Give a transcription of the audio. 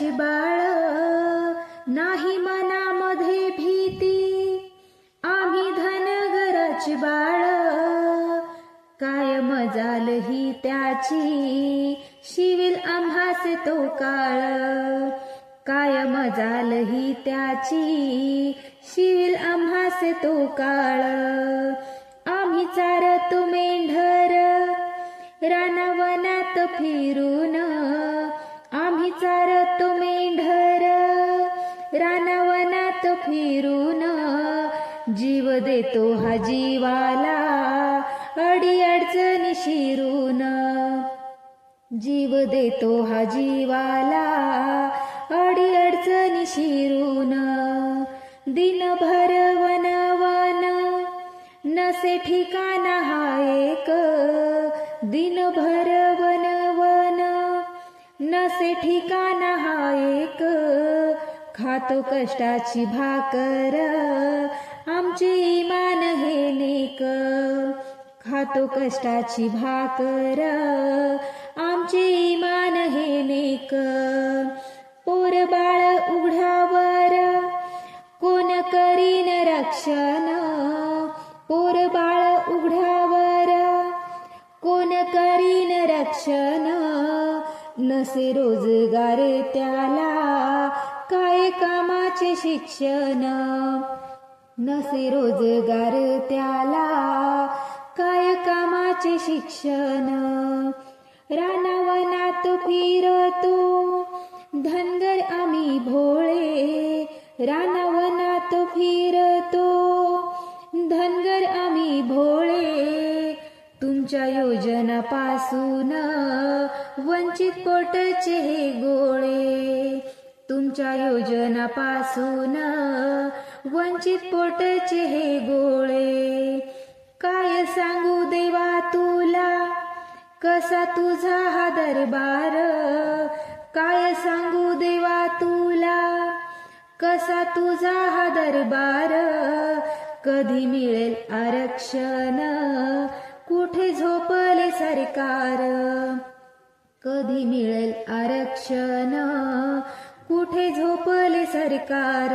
लाजाची बाळ नाही मनामध्ये भीती. आम्ही धनगराची बाळ काय मजाल ही त्याची. शिविल आम्हासे तो काळ काय मजाल ही त्याची. शिविल आम्हासे तो काळ आम्ही चार तू मेंढर रानवनात फिरून. आम्ही चार फिरून जीव देतो हा जीवाला. अडी अडचणी शिरून जीव देतो हा जीवाला. अडी अडचणी शिरून दिनभर वनवन नसे ठिकाणा हा एक. दिनभर वनवन नसे ठिकाणा हा एक. खातो कष्टाची भाकर. आमची मान हे नेक. खातो कष्टाची भाकर. आमची इमान हे नेक. पोर बाळ उघडावर कोण करीन रक्षण? पोर बाळ उघडावर कोण करीन रक्षण? नसे रोजगार त्याला. कामाचे शिक्षण. नसे रोजगार त्याला काय कामाचे शिक्षण? रानावनात फिरतो धनगर आम्ही भोळे. रानावनात फिरतो धनगर आम्ही भोळे. तुमच्या योजनापासून वंचित पोटचे गोळे. तुमच्या योजनापासून वंचित पोटचे हे गोळे. काय सांगू देवा तुला? कसा तुझा हा दरबार? काय सांगू देवा तुला? कसा तुझा हा दरबार? कधी मिळेल आरक्षण? कुठे झोपले सरकार? कधी मिळेल आरक्षण? कुठे झोपले सरकार?